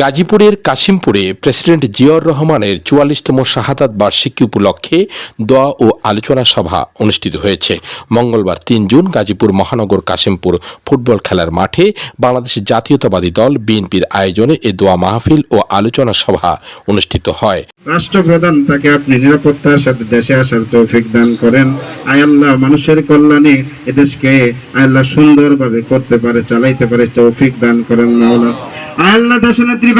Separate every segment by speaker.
Speaker 1: গাজীপুরের কাশিমপুরে প্রেসিডেন্ট জিয়াউর রহমানের চুয়াল্লিশতম শাহাদাত বার্ষিকী উপলক্ষে দোয়া ও আলোচনা সভা অনুষ্ঠিত হয়েছে। মঙ্গলবার তিন জুন গাজীপুর মহানগর কাশিমপুর ফুটবল খেলার মাঠে বাংলাদেশ জাতীয়তাবাদী দল বিএনপির আয়োজনে এ দোয়া মাহফিল ও আলোচনা সভা অনুষ্ঠিত হয়।
Speaker 2: রাষ্ট্রপ্রধান, তাকে আপনি নিরাপত্তার সাথে দেশে আসার তৌফিক দান করেন। আয় আল্লাহ, মানুষের কল্যাণে এদেশকে আয় আল্লাহ সুন্দরভাবে করতে পারে, চালাইতে পারে, তৌফিক দান করেন মাওলা আয় আল্লাহ দেশনেত্রী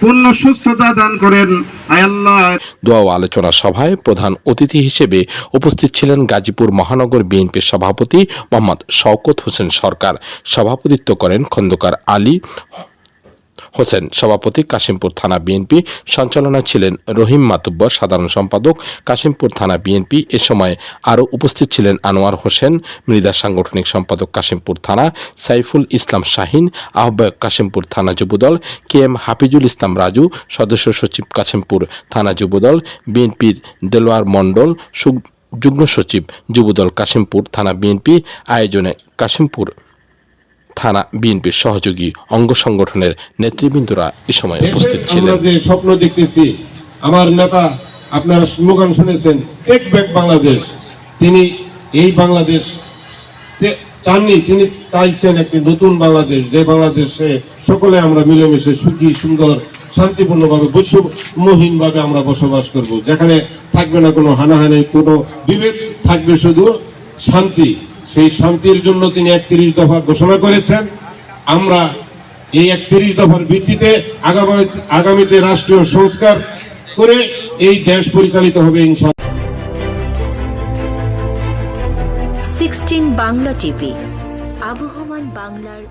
Speaker 2: পূর্ণ সুস্থতা দান করেন। আয় আল্লাহ।
Speaker 1: দোয়া আলোচনা সভায় প্রধান অতিথি হিসেবে উপস্থিত ছিলেন গাজীপুর মহানগর বিএনপির সভাপতি মোহাম্মদ শওকত হোসেন সরকার। সভাপতিত্ব করেন খন্দকার আলী হোসেন সভাপতি কাশিমপুর থানা বিএনপি সঞ্চালনায় ছিলেন রহিম মাতুব্বর, সাধারণ সম্পাদক কাশিমপুর থানা বিএনপি। এ সময় আরও উপস্থিত ছিলেন আনোয়ার হোসেন মৃদা সাংগঠনিক সম্পাদক কাশিমপুর থানা, সাইফুল ইসলাম শাহিন, আহ্বায়ক কাশিমপুর থানা যুবদল, কে এম হাফিজুল ইসলাম রাজু, সদস্য সচিব কাশিমপুর থানা যুবদল, বিএনপির দেলোয়ার মণ্ডল যুগ্ম সচিব যুবদল কাশিমপুর থানা বিএনপি। আয়োজনে কাশিমপুর থানা বিএনপির সহযোগী অঙ্গ সংগঠনের নেতৃবৃন্দরা এ সময় উপস্থিত
Speaker 3: আমরা
Speaker 1: ছিলেন।
Speaker 3: যে স্বপ্ন দেখতেছি আমার নেতা আপনারা স্লোগান শুনেছেন টেক ব্যাক বাংলাদেশ তিনি এই বাংলাদেশ চাননি তিনি চাইছেন একটি নতুন বাংলাদেশ যে বাংলাদেশে সকলে আমরা মিলেমিশে সুখী সুন্দর শান্তিপূর্ণভাবে বৈষম্যহীন ভাবে আমরা বসবাস করব যেখানে থাকবে না কোনো হানাহানি কোনো বিভেদ থাকবে শুধু শান্তি। সেই শান্তির জন্য তিনি একত্রিশ দফা ঘোষণা করেছেন। আমরা এই একত্রিশ দফার ভিত্তিতে আগামী আগামীতে রাষ্ট্রীয় সংস্কার করে এই দেশ পরিচালিত হবে ইনশাল
Speaker 4: সিক্সটিন বাংলা টিভি, আবহমান বাংলার